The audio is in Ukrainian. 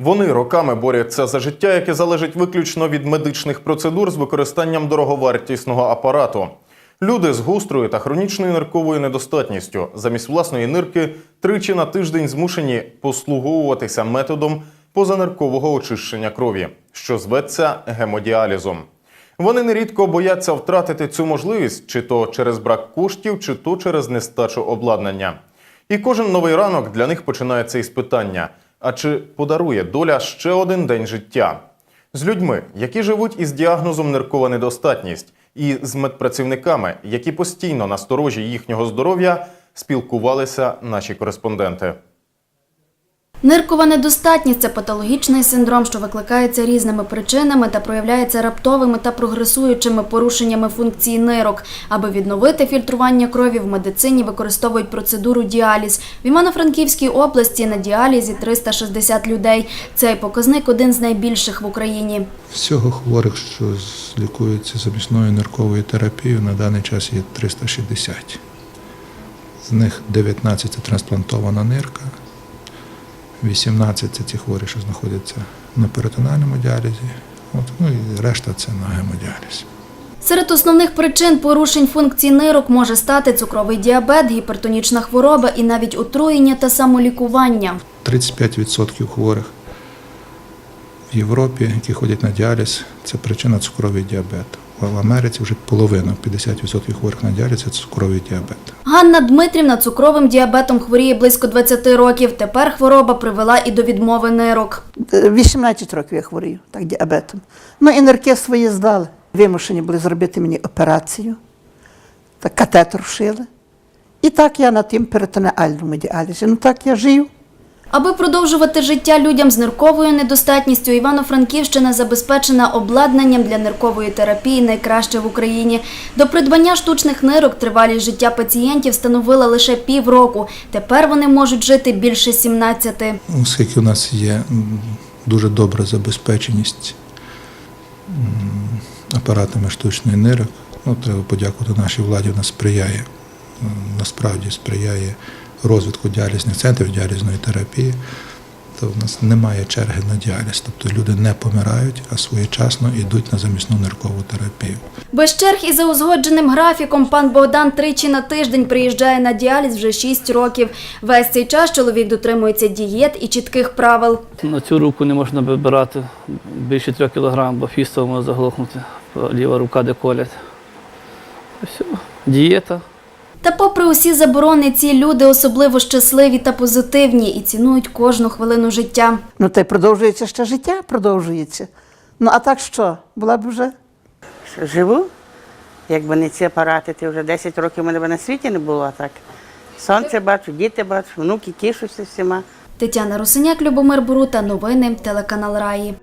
Вони роками борються за життя, яке залежить виключно від медичних процедур з використанням дороговартісного апарату. Люди з гострою та хронічною нирковою недостатністю замість власної нирки тричі на тиждень змушені послуговуватися методом позаниркового очищення крові, що зветься гемодіалізом. Вони нерідко бояться втратити цю можливість, чи то через брак коштів, чи то через нестачу обладнання. І кожен новий ранок для них починається із питання: а чи подарує доля ще один день життя? З людьми, які живуть із діагнозом ниркова недостатність, і з медпрацівниками, які постійно насторожі їхнього здоров'я, спілкувалися наші кореспонденти. Ниркова недостатність це патологічний синдром, що викликається різними причинами та проявляється раптовими та прогресуючими порушеннями функції нирок. Аби відновити фільтрування крові в медицині використовують процедуру діаліз. В Івано-Франківській області на діалізі 360 людей. Цей показник один з найбільших в Україні. Всього хворих, що лікуються замісною нирковою терапією, на даний час є 360. З них 19 це трансплантована нирка, 18 це ті хворі, що знаходяться на перитональному діалізі, От, ну і решта це на гемодіалізі. Серед основних причин порушень функцій нирок може стати цукровий діабет, гіпертонічна хвороба і навіть отруєння та самолікування. 35% хворих в Європі, які ходять на діаліз, це причина цукровий діабет. В Америці вже половина, 50% хворих на діаліз це цукровий діабет. Ганна Дмитрівна цукровим діабетом хворіє близько 20 років. Тепер хвороба привела і до відмови нирок. 18 років я хворію так, діабетом. Ну і нирки свої здали. Вимушені були зробити мені операцію, так катетер вшили. І так я на тим перитонеальному діалізі. Ну так я жию. Аби продовжувати життя людям з нирковою недостатністю, Івано-Франківщина забезпечена обладнанням для ниркової терапії найкраще в Україні. До придбання штучних нирок тривалість життя пацієнтів становила лише півроку. Тепер вони можуть жити більше 17. оскільки у нас є дуже добра забезпеченість апаратами штучної нирок, ну, треба подякувати нашій владі, вона сприяє, насправді сприяє розвитку діалізних центрів, діалізної терапії, то в нас немає черги на діаліз. Тобто люди не помирають, а своєчасно йдуть на замісну ниркову терапію. Без черг і за узгодженим графіком пан Богдан тричі на тиждень приїжджає на діаліз вже 6 років. Весь цей час чоловік дотримується дієт і чітких правил. На цю руку не можна вибирати більше 3 кг, бо фістова може заглохнути. Ліва рука де колять. Все. Дієта. Попри усі заборони, ці люди особливо щасливі та позитивні і цінують кожну хвилину життя. Ну та й продовжується ще життя, продовжується. Ну а так що? Була б вже живу. Якби не ці апарати, ти вже 10 років мене б на світі не було а так. Сонце бачу, діти бачу, внуки тішуся всіма. Тетяна Русиняк, Любомир Борута, новини, телеканал Раї.